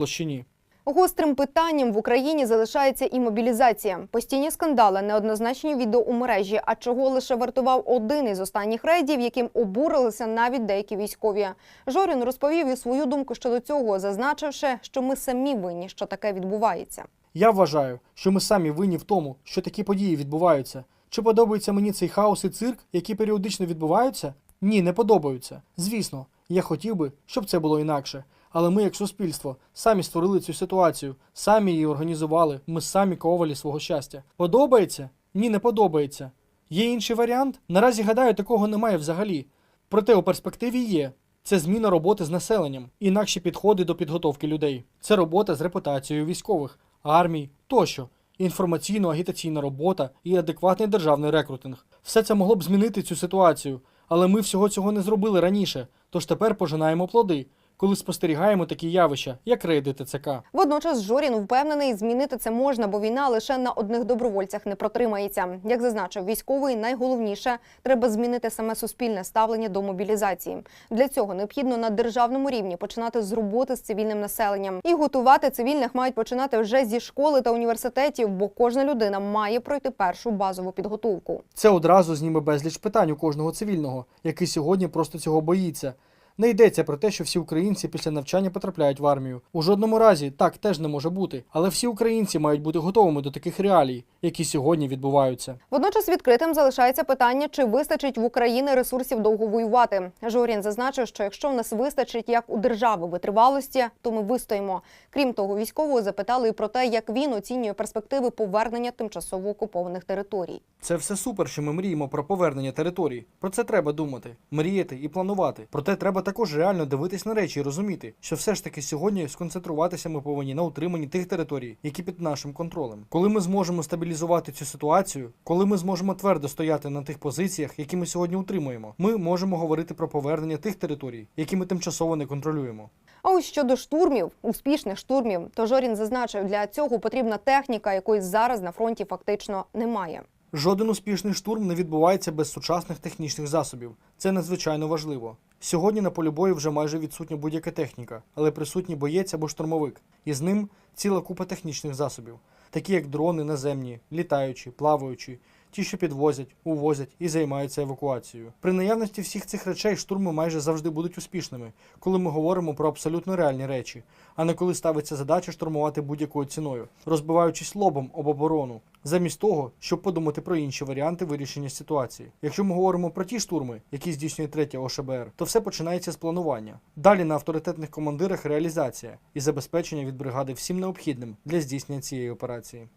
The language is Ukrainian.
площині. Гострим питанням в Україні залишається і мобілізація. Постійні скандали, неоднозначні відео у мережі. А чого лише вартував один із останніх рейдів, яким обурилися навіть деякі військові. Жорін розповів і свою думку щодо цього, зазначивши, що ми самі винні, що таке відбувається. Я вважаю, що ми самі винні в тому, що такі події відбуваються. Чи подобається мені цей хаос і цирк, які періодично відбуваються? Ні, не подобаються. Звісно, я хотів би, щоб це було інакше. Але ми, як суспільство, самі створили цю ситуацію, самі її організували, ми самі ковалі свого щастя. Подобається? Ні, не подобається. Є інший варіант? Наразі гадаю, такого немає взагалі. Проте у перспективі є. Це зміна роботи з населенням, інакші підходи до підготовки людей. Це робота з репутацією військових, армій тощо, інформаційно-агітаційна робота і адекватний державний рекрутинг. Все це могло б змінити цю ситуацію, але ми всього цього не зробили раніше, тож тепер пожинаємо плоди, коли спостерігаємо такі явища, як рейди ТЦК. Водночас Жорін впевнений, змінити це можна, бо війна лише на одних добровольцях не протримається. Як зазначив військовий, найголовніше треба змінити саме суспільне ставлення до мобілізації. Для цього необхідно на державному рівні починати з роботи з цивільним населенням. І готувати цивільних мають починати вже зі школи та університетів, бо кожна людина має пройти першу базову підготовку. Це одразу зніме безліч питань у кожного цивільного, який сьогодні просто цього боїться. Не йдеться про те, що всі українці після навчання потрапляють в армію. У жодному разі так теж не може бути. Але всі українці мають бути готовими до таких реалій, які сьогодні відбуваються. Водночас відкритим залишається питання, чи вистачить в Україні ресурсів довго воювати. Жорін зазначив, що якщо в нас вистачить як у держави витривалості, то ми вистоїмо. Крім того, військового запитали і про те, як він оцінює перспективи повернення тимчасово окупованих територій. Це все супер, що ми мріємо про повернення територій. Про це треба думати, мріяти і планувати. Проте треба також реально дивитись на речі і розуміти, що все ж таки сьогодні сконцентруватися ми повинні на утриманні тих територій, які під нашим контролем. Коли ми зможемо стабілізувати цю ситуацію, коли ми зможемо твердо стояти на тих позиціях, які ми сьогодні утримуємо, ми можемо говорити про повернення тих територій, які ми тимчасово не контролюємо. А ось щодо штурмів, успішних штурмів, то Жорін зазначив, для цього потрібна техніка, якої зараз на фронті фактично немає. Жоден успішний штурм не відбувається без сучасних технічних засобів. Це надзвичайно важливо. Сьогодні на полі бою вже майже відсутня будь-яка техніка, але присутній боєць або штурмовик, і з ним ціла купа технічних засобів, такі як дрони наземні, літаючі, плаваючі, ті, що підвозять, увозять і займаються евакуацією. При наявності всіх цих речей штурми майже завжди будуть успішними, коли ми говоримо про абсолютно реальні речі, а не коли ставиться задача штурмувати будь-якою ціною, розбиваючись лобом об оборону, замість того, щоб подумати про інші варіанти вирішення ситуації. Якщо ми говоримо про ті штурми, які здійснює третя ОШБР, то все починається з планування. Далі на авторитетних командирах реалізація і забезпечення від бригади всім необхідним для здійснення цієї операції.